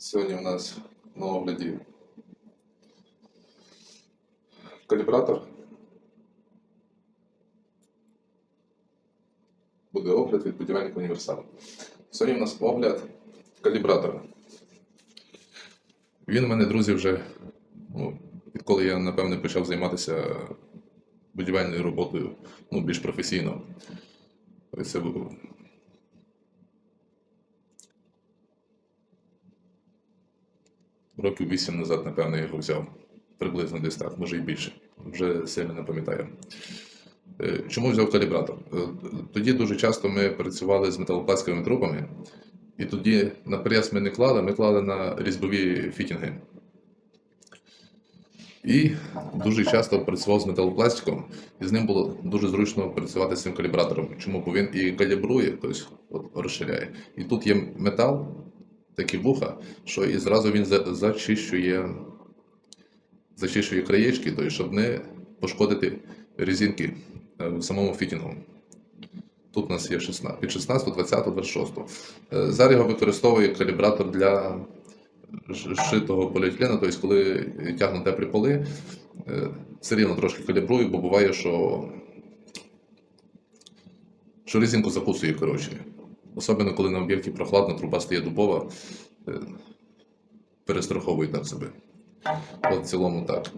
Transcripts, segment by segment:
Сьогодні у нас на огляді калібратор. Буде огляд від будівельника універсалу. Сьогодні у нас огляд калібратора. Він у мене, друзі, вже, ну, відколи я, напевне, почав займатися будівельною роботою ну, більш професійно. Це років вісім назад, напевно, я його взяв. Приблизно десь так, може і більше. Вже сильно не пам'ятаю. Е, Чому взяв калібратор? Е, Тоді дуже часто ми працювали з металопластиковими трубами, і тоді на прес ми не клали, ми клали на різьбові фітінги. І дуже часто працював з металопластиком, і з ним було дуже зручно працювати з цим калібратором. Чому? Бо він і калібрує, тобто розширяє. І тут є метал, такі вуха, що і зразу він зачищує, зачищує краєчки, тобто, щоб не пошкодити резинки е, в самому фітінгу. Тут у нас є 16, під 16, 20, 26. Е, Зараз його використовує калібратор для шитого поліетилена, тобто коли тягну теплі поли, е, все рівно трошки калібрую, бо буває, що, що резинку закусує, коротше. Особливо, коли на об'єкті прохладно, труба стає дубова, е, перестраховую так себе. От в цілому так.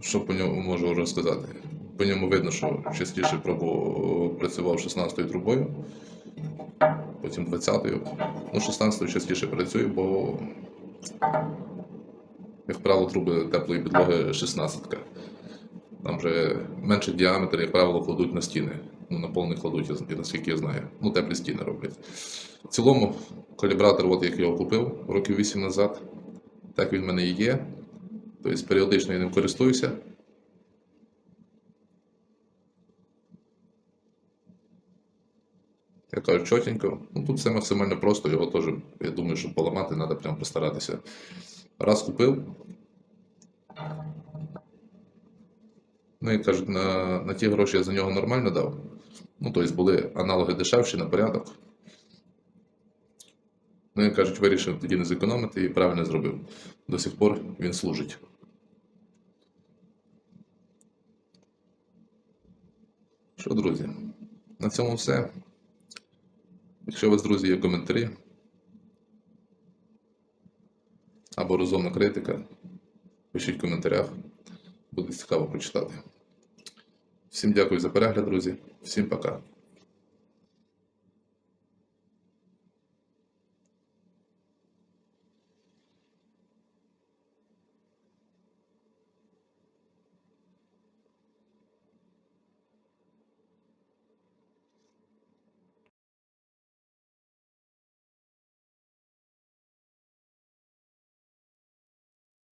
Що по ньому можу розказати? По ньому видно, що частіше працював 16-ю трубою, потім 20-ю. Ну, 16-ю частіше працюю, бо, як правило, труби теплої підлоги 16-ка. Там вже менший діаметр, як правило, кладуть на стіни. Ну, на пол не кладуть, наскільки я знаю. Ну, теплі стіни роблять. В цілому, калібратор, от як я його купив років 8 назад, так він в мене і є. Тобто періодично я ним користуюся. Я кажу, чотенько. Ну, тут все максимально просто, його теж, я думаю, що поламати треба прям постаратися. Раз купив. Ну і кажуть, на, на ті гроші я за нього нормально дав. Ну, тобто були аналоги дешевші на порядок. Ну і кажуть, вирішив тоді не зекономити і правильно зробив. До сих пор він служить. Що, друзі, на цьому все. Якщо у вас, друзі, є коментарі або розумна критика, пишіть в коментарях. Буде цікаво прочитати. Всім дякую за перегляд, друзі. Всім пока.